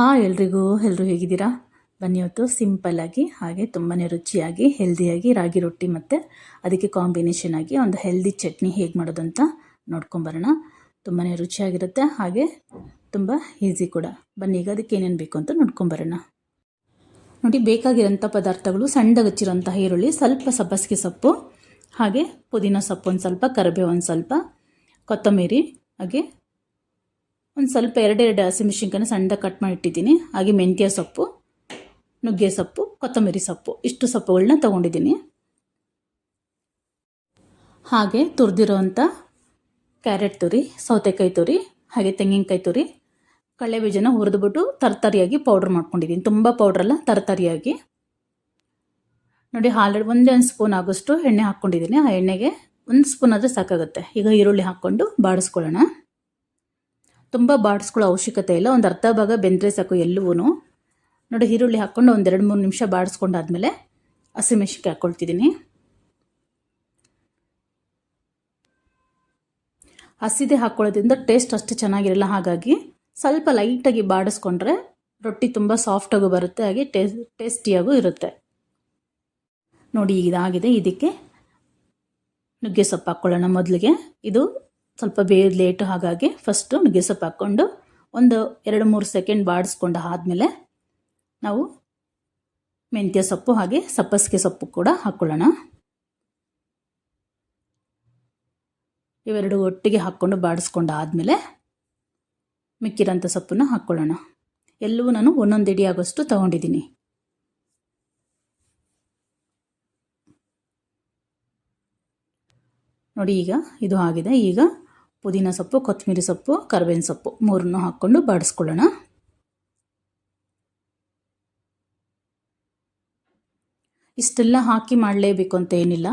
Hi ಎಲ್ರಿಗೂ ಎಲ್ಲರೂ ಹೇಗಿದ್ದೀರಾ? ಬನ್ನಿ ಇವತ್ತು ಸಿಂಪಲ್ಲಾಗಿ ಹಾಗೆ ತುಂಬಾ ರುಚಿಯಾಗಿ ಹೆಲ್ದಿಯಾಗಿ ರಾಗಿ ರೊಟ್ಟಿ ಮತ್ತು ಅದಕ್ಕೆ ಕಾಂಬಿನೇಷನ್ ಆಗಿ ಒಂದು ಹೆಲ್ದಿ ಚಟ್ನಿ ಹೇಗೆ ಮಾಡೋದು ಅಂತ ನೋಡ್ಕೊಂಬರೋಣ ತುಂಬಾ ರುಚಿಯಾಗಿರುತ್ತೆ, ಹಾಗೆ ತುಂಬ ಈಸಿ ಕೂಡ. ಬನ್ನಿ, ಈಗ ಅದಕ್ಕೆ ಏನೇನು ಬೇಕು ಅಂತ ನೋಡ್ಕೊಂಬರೋಣ ನೋಡಿ, ಬೇಕಾಗಿರೋಂಥ ಪದಾರ್ಥಗಳು, ಸಣ್ಣದಾಗಿ ಹಚ್ಚಿರೋಂಥ ಈರುಳ್ಳಿ, ಸ್ವಲ್ಪ ಸಬ್ಬಸಿಗೆ ಸೊಪ್ಪು, ಹಾಗೆ ಪುದೀನ ಸೊಪ್ಪು ಒಂದು ಸ್ವಲ್ಪ, ಕರಿಬೇವು ಒಂದು ಸ್ವಲ್ಪ, ಕೊತ್ತಂಬರಿ, ಹಾಗೆ ಒಂದು ಸ್ವಲ್ಪ ಎರಡೆರಡು ಹಸಿಮೆಣ್ಸಿನ್ಕಾಯಿನ ಸಣ್ಣದ ಕಟ್ ಮಾಡಿ ಇಟ್ಟಿದ್ದೀನಿ. ಹಾಗೆ ಮೆಂತ್ಯ ಸೊಪ್ಪು, ನುಗ್ಗೆ ಸೊಪ್ಪು, ಕೊತ್ತಂಬರಿ ಸೊಪ್ಪು, ಇಷ್ಟು ಸೊಪ್ಪುಗಳನ್ನ ತೊಗೊಂಡಿದ್ದೀನಿ. ಹಾಗೆ ತುರಿದಿರೋವಂಥ ಕ್ಯಾರೆಟ್ ತುರಿ, ಸೌತೆಕಾಯಿ ತುರಿ, ಹಾಗೆ ತೆಂಗಿನಕಾಯಿ ತುರಿ ಕಳೆ ಬೀಜನ ಹುರಿದ್ಬಿಟ್ಟು ತರತರಿಯಾಗಿ ಪೌಡ್ರ್ ಮಾಡ್ಕೊಂಡಿದ್ದೀನಿ. ತುಂಬ ಪೌಡ್ರಲ್ಲ ತರತರಿಯಾಗಿ. ನೋಡಿ ಹಾಲು ಒಂದೇ ಒಂದು ಸ್ಪೂನ್ ಆಗೋಷ್ಟು ಎಣ್ಣೆ ಹಾಕ್ಕೊಂಡಿದ್ದೀನಿ. ಆ ಎಣ್ಣೆಗೆ ಒಂದು ಸ್ಪೂನ್ ಆದರೆ ಸಾಕಾಗುತ್ತೆ. ಈಗ ಈರುಳ್ಳಿ ಹಾಕ್ಕೊಂಡು ಬಾಡಿಸ್ಕೊಳ್ಳೋಣ. ತುಂಬ ಬಾಡಿಸ್ಕೊಳ್ಳೋ ಅವಶ್ಯಕತೆ ಇಲ್ಲ. ಒಂದು ಅರ್ಧ ಭಾಗ ಬೆಂದರೆ ಸಾಕು ಎಲ್ಲವೂ ನೋಡಿ, ಈರುಳ್ಳಿ ಹಾಕ್ಕೊಂಡು ಒಂದು ಎರಡು ಮೂರು ನಿಮಿಷ ಬಾಡಿಸ್ಕೊಂಡಾದ್ಮೇಲೆ ಹಸಿಮೆಣ್ಸಿನ್ಕಾಯಿ ಹಾಕ್ಕೊಳ್ತಿದ್ದೀನಿ ಹಸಿದೆ ಹಾಕ್ಕೊಳ್ಳೋದ್ರಿಂದ ಟೇಸ್ಟ್ ಅಷ್ಟು ಚೆನ್ನಾಗಿರಲ್ಲ. ಹಾಗಾಗಿ ಸ್ವಲ್ಪ ಲೈಟಾಗಿ ಬಾಡಿಸ್ಕೊಂಡ್ರೆ ರೊಟ್ಟಿ ತುಂಬ ಸಾಫ್ಟಾಗೂ ಬರುತ್ತೆ. ಹಾಗೆ ಟೇಸ್ ಟೇಸ್ಟಿಯಾಗೂ ಇರುತ್ತೆ. ನೋಡಿ, ಇದಾಗಿದೆ. ಇದಕ್ಕೆ ನುಗ್ಗೆ ಸೊಪ್ಪು ಹಾಕ್ಕೊಳ್ಳೋಣ ಮೊದಲಿಗೆ. ಇದು ಸ್ವಲ್ಪ ಬೇಯೋದು ಲೇಟು ಹಾಗಾಗಿ ಫಸ್ಟು ನುಗ್ಗೆ ಸೊಪ್ಪು ಹಾಕ್ಕೊಂಡು ಒಂದು ಎರಡು ಮೂರು ಸೆಕೆಂಡ್ ಬಾಡಿಸ್ಕೊಂಡು ಆದಮೇಲೆ ನಾವು ಮೆಂತ್ಯ ಸೊಪ್ಪು ಹಾಗೆ ಸಬ್ಬಸಿಗೆ ಸೊಪ್ಪು ಕೂಡ ಹಾಕ್ಕೊಳ್ಳೋಣ ಇವೆರಡು ಒಟ್ಟಿಗೆ ಹಾಕ್ಕೊಂಡು ಬಾಡಿಸ್ಕೊಂಡು ಆದಮೇಲೆ ಮಿಕ್ಕಿರೋಂಥ ಸೊಪ್ಪನ್ನು ಹಾಕ್ಕೊಳ್ಳೋಣ ಎಲ್ಲವೂ ನಾನು ಒಂದೊಂದು ಇಡಿ ಆಗೋಷ್ಟು ತೊಗೊಂಡಿದ್ದೀನಿ. ನೋಡಿ ಈಗ ಇದು ಆಗಿದೆ. ಈಗ ಪುದೀನ ಸೊಪ್ಪು, ಕೊತ್ತಂಬರಿ ಸೊಪ್ಪು, ಕರ್ಬೇವಿನ ಸೊಪ್ಪು ಮೂರನ್ನು ಹಾಕ್ಕೊಂಡು ಬಾಡಿಸ್ಕೊಳ್ಳೋಣ. ಇಷ್ಟೆಲ್ಲ ಹಾಕಿ ಮಾಡಲೇಬೇಕು ಅಂತ ಏನಿಲ್ಲ.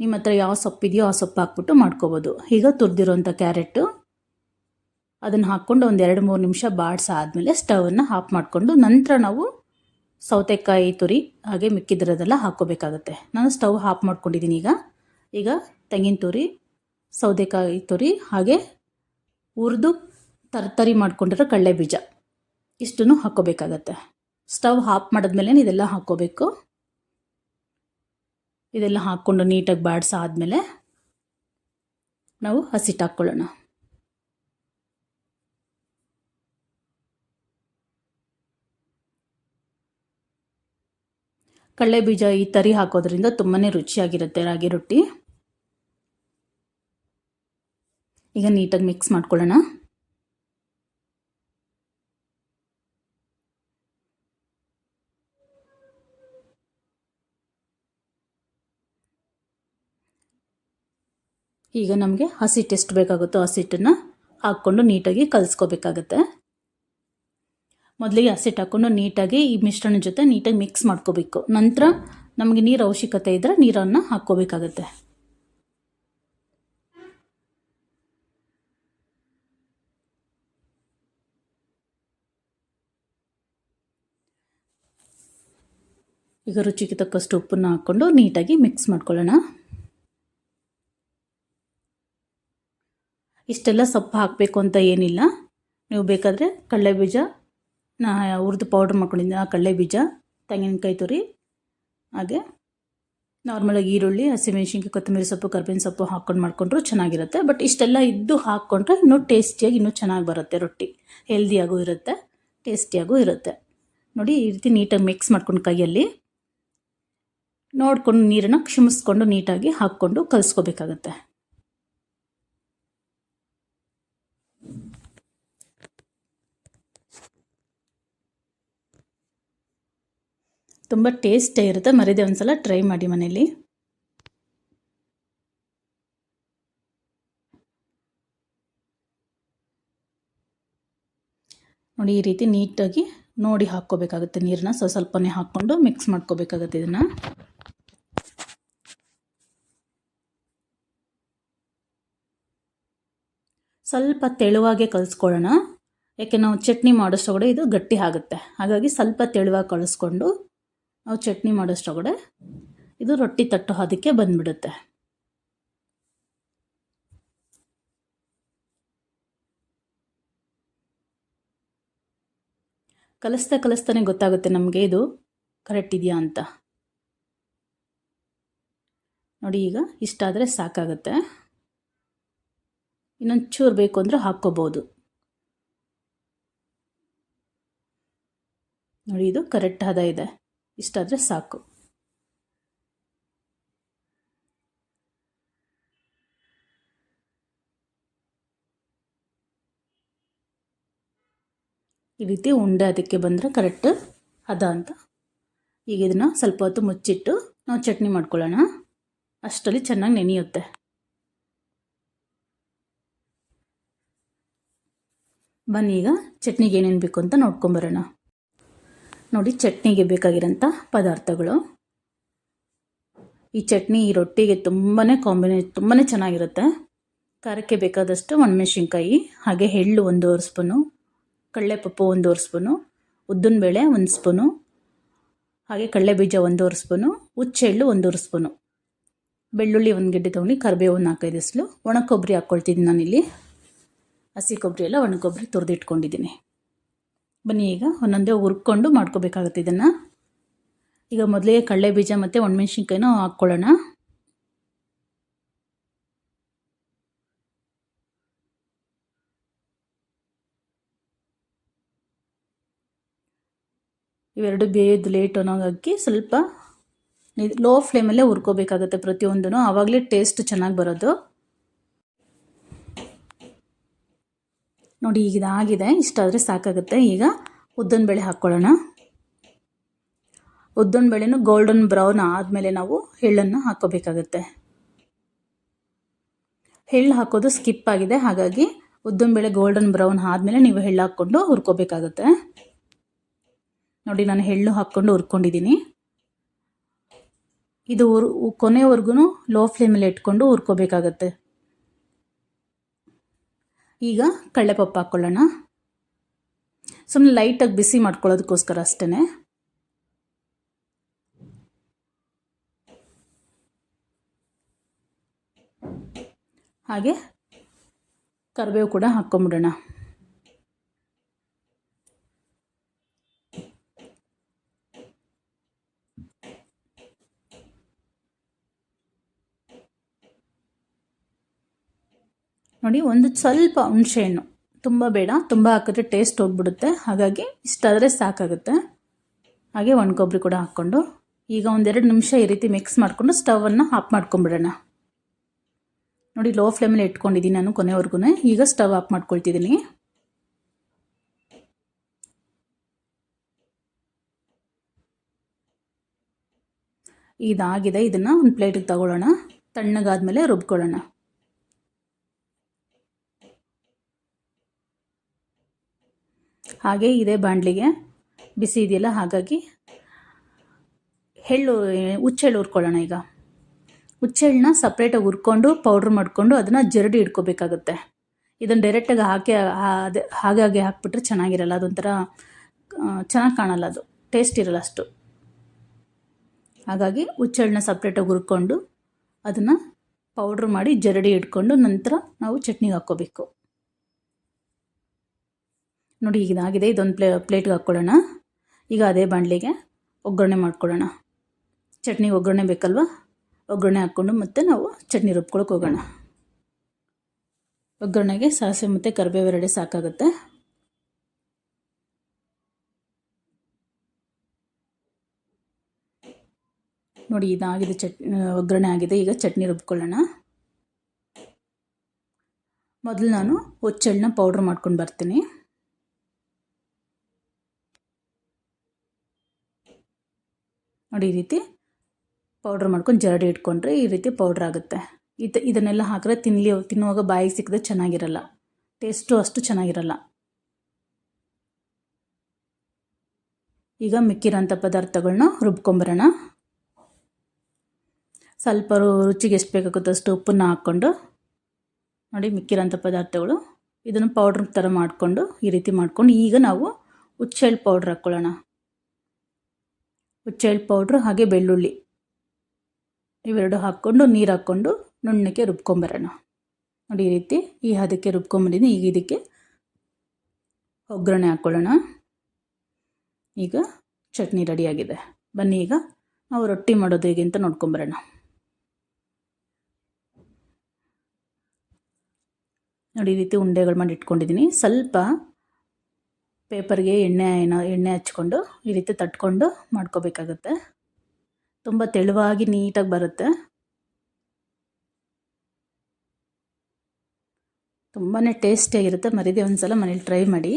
ನಿಮ್ಮ ಹತ್ರ ಯಾವ ಸೊಪ್ಪಿದೆಯೋ ಆ ಸೊಪ್ಪು ಹಾಕ್ಬಿಟ್ಟು ಮಾಡ್ಕೋಬೋದು. ಈಗ ತುರಿದಿರೋಂಥ ಕ್ಯಾರೆಟು. ಅದನ್ನು ಹಾಕ್ಕೊಂಡು ಒಂದು ಎರಡು ಮೂರು ನಿಮಿಷ ಬಾಡಿಸಾದ್ಮೇಲೆ ಸ್ಟವನ್ನು ಆಫ್ ಮಾಡಿಕೊಂಡು ನಂತರ ನಾವು ಸೌತೆಕಾಯಿ ತುರಿ ಹಾಗೆ ಮಿಕ್ಕಿದ್ರದೆಲ್ಲ ಹಾಕ್ಕೋಬೇಕಾಗತ್ತೆ. ನಾನು ಸ್ಟವ್ ಆಫ್ ಮಾಡ್ಕೊಂಡಿದ್ದೀನಿ ಈಗ. ಈಗ ತೆಂಗಿನ ತುರಿ ಸೌದೆಕಾಯಿ ತುರಿ ಹಾಗೆ ಹುರಿದು ತರ್ತರಿ ಮಾಡ್ಕೊಂಡಿರೋ ಕಡಲೆ ಬೀಜ. ಇಷ್ಟನ್ನು ಹಾಕ್ಕೋಬೇಕಾಗತ್ತೆ. ಸ್ಟವ್ ಆಫ್ ಮಾಡಿದ್ಮೇಲೆ ಇದೆಲ್ಲ ಹಾಕ್ಕೋಬೇಕು. ಇದೆಲ್ಲ ಹಾಕ್ಕೊಂಡು ನೀಟಾಗಿ ಬಾಡಿಸಾದ್ಮೇಲೆ ನಾವು ಹಸಿಟ್ಟು ಹಾಕ್ಕೊಳ್ಳೋಣ ಕಡಲೆ ಬೀಜ ಈ ತರಿ ಹಾಕೋದ್ರಿಂದ ತುಂಬಾ ರುಚಿಯಾಗಿರುತ್ತೆ ರಾಗಿ ರೊಟ್ಟಿ. ಈಗ ನೀಟಾಗಿ ಮಿಕ್ಸ್ ಮಾಡ್ಕೊಳ್ಳೋಣ. ಈಗ ನಮಗೆ ಹಸಿಟ್ಟು ಎಷ್ಟು ಬೇಕಾಗುತ್ತೋ. ಹಸಿಟ್ಟನ್ನು ಹಾಕ್ಕೊಂಡು ನೀಟಾಗಿ ಕಲಿಸ್ಕೋಬೇಕಾಗತ್ತೆ. ಮೊದಲಿಗೆ ಹಸಿಟ್ಟು ಹಾಕ್ಕೊಂಡು ನೀಟಾಗಿ ಈ ಮಿಶ್ರಣ ಜೊತೆ ನೀಟಾಗಿ ಮಿಕ್ಸ್ ಮಾಡ್ಕೋಬೇಕು. ನಂತರ ನಮಗೆ ನೀರು ಅವಶ್ಯಕತೆ ಇದ್ದರೆ ನೀರನ್ನು ಹಾಕ್ಕೋಬೇಕಾಗತ್ತೆ. ಈಗ ರುಚಿಗೆ ತಕ್ಕಷ್ಟು ಉಪ್ಪನ್ನು ಹಾಕ್ಕೊಂಡು ನೀಟಾಗಿ ಮಿಕ್ಸ್ ಮಾಡ್ಕೊಳ್ಳೋಣ. ಇಷ್ಟೆಲ್ಲ ಸೊಪ್ಪು ಹಾಕಬೇಕು ಅಂತ ಏನಿಲ್ಲ. ನೀವು ಬೇಕಾದರೆ ಕಡಲೆ ಬೀಜ, ನಾ ಹುರಿದು ಪೌಡ್ರ್ ಮಾಡ್ಕೊಂಡಿದ್ದೆ ಆ ಕಡಲೆ ಬೀಜ, ತೆಂಗಿನಕಾಯಿ ತುರಿ, ಹಾಗೆ ನಾರ್ಮಲಾಗಿ ಈರುಳ್ಳಿ, ಹಸಿಮೆಣಸಿನ್ಕಾಯಿ, ಕೊತ್ತಂಬರಿ ಸೊಪ್ಪು, ಕರ್ಬೇವಿನ ಸೊಪ್ಪು ಹಾಕ್ಕೊಂಡು ಮಾಡಿಕೊಂಡ್ರು ಚೆನ್ನಾಗಿರುತ್ತೆ. ಬಟ್ ಇಷ್ಟೆಲ್ಲ ಇದ್ದು ಹಾಕ್ಕೊಂಡ್ರೆ ಇನ್ನೂ ಟೇಸ್ಟಿಯಾಗಿ ಇನ್ನೂ ಚೆನ್ನಾಗಿ ಬರುತ್ತೆ ರೊಟ್ಟಿ. ಹೆಲ್ದಿಯಾಗೂ ಇರುತ್ತೆ ಟೇಸ್ಟಿಯಾಗೂ ಇರುತ್ತೆ. ನೋಡಿ ಈ ರೀತಿ ನೀಟಾಗಿ ಮಿಕ್ಸ್ ಮಾಡ್ಕೊಂಡು ಕೈಯಲ್ಲಿ. ನೋಡಿಕೊಂಡು ನೀರನ್ನು ಕ್ಷಮಿಸ್ಕೊಂಡು ನೀಟಾಗಿ ಹಾಕ್ಕೊಂಡು ಕಲಿಸ್ಕೋಬೇಕಾಗತ್ತೆ. ತುಂಬ ಟೇಸ್ಟೇ ಇರುತ್ತೆ. ಮರಿದೆ ಒಂದು ಸಲ ಟ್ರೈ ಮಾಡಿ ಮನೇಲಿ ನೋಡಿ, ಈ ರೀತಿ ನೀಟಾಗಿ ನೋಡಿ ಹಾಕ್ಕೋಬೇಕಾಗುತ್ತೆ ನೀರನ್ನ. ಸ್ವಲ್ಪ ಸ್ವಲ್ಪನೇ ಹಾಕ್ಕೊಂಡು ಮಿಕ್ಸ್ ಮಾಡ್ಕೋಬೇಕಾಗತ್ತೆ ಇದನ್ನು. ಸ್ವಲ್ಪ ತೆಳುವಾಗೆ ಕಲಿಸ್ಕೊಳ್ಳೋಣ. ಯಾಕೆ ನಾವು ಚಟ್ನಿ ಮಾಡೋಷ್ಟೊಗಡೆ ಇದು ಗಟ್ಟಿ ಆಗುತ್ತೆ. ಹಾಗಾಗಿ ಸ್ವಲ್ಪ ತೆಳುವಾಗಿ ಕಳಿಸ್ಕೊಂಡು ನಾವು ಚಟ್ನಿ ಮಾಡೋಷ್ಟೊಗಡೆ ಇದು ರೊಟ್ಟಿ ತಟ್ಟು ಅದಕ್ಕೆ ಬಂದ್ಬಿಡುತ್ತೆ. ಕಲಿಸ್ತಾ ಕಲಿಸ್ತಾನೆ ಗೊತ್ತಾಗುತ್ತೆ ನಮಗೆ ಇದು ಕರೆಕ್ಟ್ ಇದೆಯಾ ಅಂತ. ನೋಡಿ ಈಗ ಇಷ್ಟಾದರೆ ಸಾಕಾಗುತ್ತೆ. ಇನ್ನೊಂದು ಚೂರು ಬೇಕು ಅಂದರೆ ಹಾಕ್ಕೋಬೋದು. ನೋಡಿ, ಇದು ಕರೆಕ್ಟ್ ಹದ ಇದೆ. ಇಷ್ಟಾದರೆ ಸಾಕು. ಈ ರೀತಿ ಉಂಡೆ ಅದಕ್ಕೆ ಬಂದರೆ ಕರೆಕ್ಟ್ ಹದ ಅಂತ. ಈಗ ಇದನ್ನು ಸ್ವಲ್ಪ ಹೊತ್ತು ಮುಚ್ಚಿಟ್ಟು ನಾವು ಚಟ್ನಿ ಮಾಡ್ಕೊಳ್ಳೋಣ. ಅಷ್ಟರಲ್ಲಿ ಚೆನ್ನಾಗಿ ನೆನೆಯುತ್ತೆ. ಬನ್ನಿ ಈಗ ಚಟ್ನಿಗೆ ಏನೇನು ಬೇಕು ಅಂತ ನೋಡ್ಕೊಂಬರೋಣ ನೋಡಿ, ಚಟ್ನಿಗೆ ಬೇಕಾಗಿರೋಂಥ ಪದಾರ್ಥಗಳು. ಈ ಚಟ್ನಿ, ಈ ರೊಟ್ಟಿಗೆ ತುಂಬಾ ಕಾಂಬಿನೇ ತುಂಬಾ ಚೆನ್ನಾಗಿರುತ್ತೆ. ಖಾರಕ್ಕೆ ಬೇಕಾದಷ್ಟು ಒಣಮೆಣಸಿನ್ಕಾಯಿ, ಹಾಗೆ ಎಳ್ಳು ಒಂದೂವರೆ ಸ್ಪೂನು, ಕಡಲೆಪಪ್ಪು ಒಂದೂವರೆ ಸ್ಪೂನು, ಉದ್ದಿನಬೇಳೆ ಒಂದು ಸ್ಪೂನು, ಹಾಗೆ ಕಡಲೆಬೀಜ ಒಂದೂವರೆ ಸ್ಪೂನು ಹುಚ್ಚೆಳ್ಳು ಒಂದೂವರೆ ಸ್ಪೂನು. ಬೆಳ್ಳುಳ್ಳಿ ಒಂದು ಗಿಡ್ಡೆ ತೊಗೊಂಡು ಕರಿಬೇವು ಒಂದು ನಾಲ್ಕೈದು ಎಸ್ಲು ಒಣ ಕೊಬ್ಬರಿ ಹಾಕ್ಕೊಳ್ತಿದ್ದೀನಿ ನಾನಿಲ್ಲಿ. ಹಸಿ ಕೊಬ್ಬರಿ ಎಲ್ಲ ಒಣ ಕೊಬ್ಬರಿ ತುರಿದಿಟ್ಕೊಂಡಿದ್ದೀನಿ. ಬನ್ನಿ ಈಗ ಒಂದೊಂದೇ ಹುರ್ಕೊಂಡು ಮಾಡ್ಕೋಬೇಕಾಗುತ್ತೆ ಇದನ್ನು. ಈಗ ಮೊದಲಿಗೆ ಕಡಲೆ ಬೀಜ ಮತ್ತು ಒಣಮೆಣ್ಸಿನ್ಕಾಯಿನ ಹಾಕ್ಕೊಳ್ಳೋಣ. ಇವೆರಡು ಬೇಯೋದು ಲೇಟ್ ಅನ್ನೋಂಗಾಗಿ ಸ್ವಲ್ಪ ಲೋ ಫ್ಲೇಮಲ್ಲೇ ಹುರ್ಕೋಬೇಕಾಗುತ್ತೆ ಪ್ರತಿಯೊಂದೂ ಆವಾಗಲೇ ಟೇಸ್ಟ್ ಚೆನ್ನಾಗಿ ಬರೋದು. ನೋಡಿ, ಈಗ ಇದಾಗಿದೆ. ಇಷ್ಟಾದರೆ ಸಾಕಾಗುತ್ತೆ. ಈಗ ಉದ್ದಿನಬೇಳೆ ಹಾಕ್ಕೊಳ್ಳೋಣ. ಉದ್ದಿನಬೇಳೆನೂ ಗೋಲ್ಡನ್ ಬ್ರೌನ್ ಆದಮೇಲೆ ನಾವು ಎಳ್ಳನ್ನು ಹಾಕ್ಕೋಬೇಕಾಗುತ್ತೆ. ಎಳ್ಳು ಹಾಕೋದು ಸ್ಕಿಪ್ ಆಗಿದೆ. ಹಾಗಾಗಿ ಉದ್ದಿನಬೇಳೆ ಗೋಲ್ಡನ್ ಬ್ರೌನ್ ಆದಮೇಲೆ ನೀವು ಎಳ್ಳು ಹಾಕ್ಕೊಂಡು ಹುರ್ಕೋಬೇಕಾಗುತ್ತೆ. ನೋಡಿ, ನಾನು ಎಳ್ಳು ಹಾಕ್ಕೊಂಡು ಹುರ್ಕೊಂಡಿದ್ದೀನಿ. ಇದು ಉರ್ ಕೊನೆವರೆಗೂ ಲೋ ಫ್ಲೇಮಲ್ಲಿ ಇಟ್ಕೊಂಡು ಹುರ್ಕೋಬೇಕಾಗತ್ತೆ. ಈಗ ಕಡಲೆಪಪ್ಪು ಹಾಕ್ಕೊಳ್ಳೋಣ ಸುಮ್ಮನೆ ಲೈಟಾಗಿ ಬಿಸಿ ಮಾಡ್ಕೊಳ್ಳೋದಕ್ಕೋಸ್ಕರ ಅಷ್ಟೇ ಹಾಗೆ ಕರಿಬೇವು ಕೂಡ ಹಾಕ್ಕೊಂಬಿಡೋಣ. ನೋಡಿ, ಒಂದು ಸ್ವಲ್ಪ ಹುಣಸೆಹಣ್ಣು ತುಂಬ ಬೇಡ, ತುಂಬ ಹಾಕಿದ್ರೆ ಟೇಸ್ಟ್ ಹೋಗ್ಬಿಡುತ್ತೆ. ಹಾಗಾಗಿ ಇಷ್ಟಾದರೆ ಸಾಕಾಗುತ್ತೆ. ಹಾಗೆ ಒಣಕೊಬ್ಬರಿ ಕೂಡ ಹಾಕ್ಕೊಂಡು, ಈಗ ಒಂದೆರಡು ನಿಮಿಷ ಈ ರೀತಿ ಮಿಕ್ಸ್ ಮಾಡಿಕೊಂಡು ಸ್ಟವನ್ನು ಆಫ್ ಮಾಡ್ಕೊಂಬಿಡೋಣ ನೋಡಿ ಲೋ ಫ್ಲೇಮಲ್ಲಿ ಇಟ್ಕೊಂಡಿದ್ದೀನಿ ನಾನು ಕೊನೆವರೆಗೂ ಈಗ ಸ್ಟವ್ ಆಫ್ ಮಾಡ್ಕೊಳ್ತಿದ್ದೀನಿ. ಇದಾಗಿದೆ, ಇದನ್ನು ಒಂದು ಪ್ಲೇಟಿಗೆ ತಗೊಳ್ಳೋಣ. ತಣ್ಣಗಾದ್ಮೇಲೆ ರುಬ್ಕೊಳ್ಳೋಣ. ಹಾಗೆ ಇದೆ ಬಾಣಲಿಗೆ. ಬಿಸಿ ಇದೆಯಲ್ಲ, ಹಾಗಾಗಿ ಎಳ್ಳು ಹುಚ್ಚೆಳ್ಳು ಹುರ್ಕೊಳ್ಳೋಣ ಈಗ. ಹುಚ್ಚೆಳ್ಳನ್ನ ಸಪ್ರೇಟಾಗಿ ಹುರ್ಕೊಂಡು ಪೌಡ್ರ್ ಮಾಡಿಕೊಂಡು ಅದನ್ನು ಜರಡಿ ಇಟ್ಕೋಬೇಕಾಗುತ್ತೆ. ಇದನ್ನು ಡೈರೆಕ್ಟಾಗಿ ಹಾಕಿ ಅದೇ ಹಾಗಾಗಿ ಹಾಕ್ಬಿಟ್ರೆ ಚೆನ್ನಾಗಿರಲ್ಲ, ಅದೊಂಥರ ಚೆನ್ನಾಗಿ ಕಾಣಲ್ಲ ಅದು. ಟೇಸ್ಟ್ ಇರಲ್ಲ ಅಷ್ಟು. ಹಾಗಾಗಿ ಹುಚ್ಚೆಳ್ಳನ್ನ ಸಪ್ರೇಟಾಗಿ ಹುರ್ಕೊಂಡು ಅದನ್ನು ಪೌಡ್ರ್ ಮಾಡಿ ಜರಡಿ ಇಟ್ಕೊಂಡು ನಂತರ ನಾವು ಚಟ್ನಿಗೆ ಹಾಕ್ಕೋಬೇಕು. ನೋಡಿ ಈಗ ಇದಾಗಿದೆ. ಇದೊಂದು ಪ್ಲೇ, ಪ್ಲೇಟ್ಗೆ ಹಾಕ್ಕೊಳ್ಳೋಣ. ಈಗ ಅದೇ ಬಾಣಲಿಗೆ ಒಗ್ಗರಣೆ ಮಾಡ್ಕೊಳ್ಳೋಣ. ಚಟ್ನಿ ಒಗ್ಗರಣೆ ಬೇಕಲ್ವಾ? ಒಗ್ಗರಣೆ ಹಾಕ್ಕೊಂಡು ಮತ್ತೆ ನಾವು ಚಟ್ನಿ ರುಬ್ಕೊಳಕ್ಕೆ ಹೋಗೋಣ. ಒಗ್ಗರಣೆಗೆ ಸಾಸಿವೆ ಮತ್ತು ಕರಿಬೇವು ಎರಡೇ ಸಾಕಾಗುತ್ತೆ. ನೋಡಿ ಇದಾಗಿದೆ ಚಟ್ ಒಗ್ಗರಣೆ ಆಗಿದೆ. ಈಗ ಚಟ್ನಿ ರುಬ್ಕೊಳ್ಳೋಣ. ಮೊದಲು ನಾನು ಹುಚ್ಚೆಳ್ಳನ್ನ ಪೌಡ್ರ್ ಮಾಡ್ಕೊಂಡು ಬರ್ತೀನಿ. ನೋಡಿ ಈ ರೀತಿ ಪೌಡ್ರ್ ಮಾಡ್ಕೊಂಡು ಜರಡಿ ಇಟ್ಕೊಂಡ್ರೆ ಈ ರೀತಿ ಪೌಡ್ರ್ ಆಗುತ್ತೆ. ಇದು ಇದನ್ನೆಲ್ಲ ಹಾಕಿದ್ರೆ ತಿನ್ನಲಿ ತಿನ್ನುವಾಗ ಬಾಯಿಗೆ ಸಿಕ್ಕಿದ್ರೆ ಚೆನ್ನಾಗಿರಲ್ಲ. ಟೇಸ್ಟು ಅಷ್ಟು ಚೆನ್ನಾಗಿರಲ್ಲ. ಈಗ ಮಿಕ್ಕಿರೋಂಥ ಪದಾರ್ಥಗಳನ್ನ ರುಬ್ಕೊಂಬರೋಣ. ಸ್ವಲ್ಪ ರುಚಿಗೆ ಎಷ್ಟು ಬೇಕಾಗುತ್ತೋ ಅಷ್ಟು ಉಪ್ಪನ್ನು ಹಾಕ್ಕೊಂಡು ನೋಡಿ ಮಿಕ್ಕಿರೋಂಥ ಪದಾರ್ಥಗಳು. ಇದನ್ನು ಪೌಡ್ರ್ ಥರ ಮಾಡಿಕೊಂಡು ಈ ರೀತಿ ಮಾಡ್ಕೊಂಡು ಈಗ ನಾವು ಹುಚ್ಚೆಳ್ಳು ಪೌಡ್ರ್ ಹಾಕ್ಕೊಳ್ಳೋಣ ಹುಚ್ಚೆಳ್ಳು ಪೌಡ್ರು ಹಾಗೆ ಬೆಳ್ಳುಳ್ಳಿ. ಇವೆರಡು ಹಾಕ್ಕೊಂಡು ನೀರು ಹಾಕ್ಕೊಂಡು ನುಣ್ಣಕ್ಕೆ ರುಬ್ಕೊಂಬರೋಣ. ನೋಡಿ ಈ ರೀತಿ ಈ ಹದಕ್ಕೆ ರುಬ್ಕೊಂಬಂದಿದ್ದೀನಿ ಈಗ ಇದಕ್ಕೆ ಒಗ್ಗರಣೆ ಹಾಕ್ಕೊಳ್ಳೋಣ ಈಗ ಚಟ್ನಿ ರೆಡಿಯಾಗಿದೆ ಬನ್ನಿ ಈಗ ನಾವು ರೊಟ್ಟಿ ಮಾಡೋದು ಹೇಗೆ ಅಂತ ನೋಡ್ಕೊಂಬರೋಣ. ನೋಡಿ ಈ ರೀತಿ ಉಂಡೆಗಳು ಮಾಡಿ ಇಟ್ಕೊಂಡಿದ್ದೀನಿ ಸ್ವಲ್ಪ ಪೇಪರ್ಗೆ ಎಣ್ಣೆ ಏನೋ, ಎಣ್ಣೆ ಹಚ್ಕೊಂಡು ಈ ರೀತಿ ತಟ್ಕೊಂಡು ಮಾಡ್ಕೋಬೇಕಾಗುತ್ತೆ. ತುಂಬ ತೆಳುವಾಗಿ ನೀಟಾಗಿ ಬರುತ್ತೆ. ತುಂಬಾ ಟೇಸ್ಟಿಯಾಗಿರುತ್ತೆ. ಮರಿದೇ ಒಂದು ಸಲ ಮನೇಲಿ ಟ್ರೈ ಮಾಡಿ.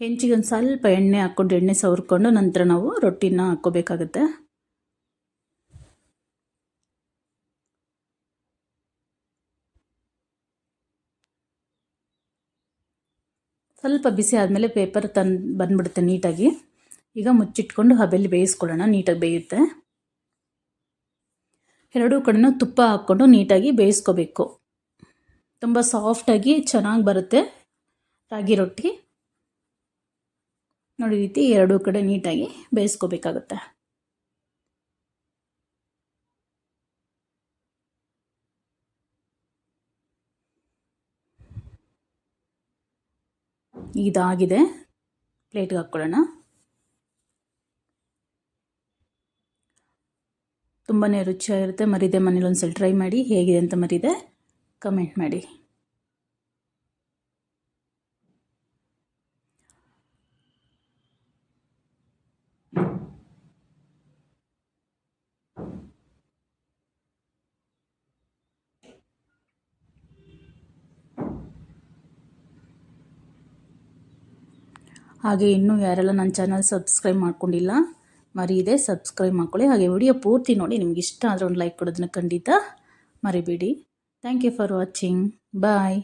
ಹೆಂಚಿಗೆ ಒಂದು ಸ್ವಲ್ಪ ಎಣ್ಣೆ ಹಾಕ್ಕೊಂಡು, ಎಣ್ಣೆ ಸವರ್ಕೊಂಡು ನಂತರ ನಾವು ರೊಟ್ಟಿನ ಹಾಕ್ಕೋಬೇಕಾಗತ್ತೆ. ಸ್ವಲ್ಪ ಬಿಸಿ ಆದಮೇಲೆ ಪೇಪರ್ ತಂದು ಬಂದ್ಬಿಡುತ್ತೆ ನೀಟಾಗಿ. ಈಗ ಮುಚ್ಚಿಟ್ಕೊಂಡು ಹಬೆಯಲ್ಲಿ ಬೇಯಿಸ್ಕೊಳ್ಳೋಣ, ನೀಟಾಗಿ ಬೇಯುತ್ತೆ. ಎರಡೂ ಕಡೆನೂ ತುಪ್ಪ ಹಾಕ್ಕೊಂಡು ನೀಟಾಗಿ ಬೇಯಿಸ್ಕೋಬೇಕು. ತುಂಬ ಸಾಫ್ಟಾಗಿ ಚೆನ್ನಾಗಿ ಬರುತ್ತೆ ರಾಗಿ ರೊಟ್ಟಿ. ನೋಡಿ, ರೀತಿ ಎರಡೂ ಕಡೆ ನೀಟಾಗಿ ಬೇಯಿಸ್ಕೋಬೇಕಾಗುತ್ತೆ. ಇದಾಗಿದೆ. ಪ್ಲೇಟ್ಗೆ ಹಾಕ್ಕೊಳ್ಳೋಣ. ತುಂಬಾ ರುಚಿಯಾಗಿರುತ್ತೆ. ಮರಿದೆ ಮನೇಲಿ ಒಂದ್ಸಲ ಟ್ರೈ ಮಾಡಿ, ಹೇಗಿದೆ ಅಂತ ಮರಿದೆ, ಕಮೆಂಟ್ ಮಾಡಿ. ಹಾಗೆ ಇನ್ನೂ ಯಾರೆಲ್ಲ ನನ್ನ ಚಾನಲ್ ಸಬ್ಸ್ಕ್ರೈಬ್ ಮಾಡ್ಕೊಂಡಿಲ್ಲ ಮರಿದೆ ಸಬ್ಸ್ಕ್ರೈಬ್ ಮಾಡ್ಕೊಳ್ಳಿ. ಹಾಗೆ ವಿಡಿಯೋ ಪೂರ್ತಿ ನೋಡಿ, ನಿಮ್ಗೆ ಇಷ್ಟ ಆದರೆ ಒಂದು ಲೈಕ್ ಕೊಡೋದನ್ನ ಖಂಡಿತ ಮರಿಬೇಡಿ. Thank you for watching bye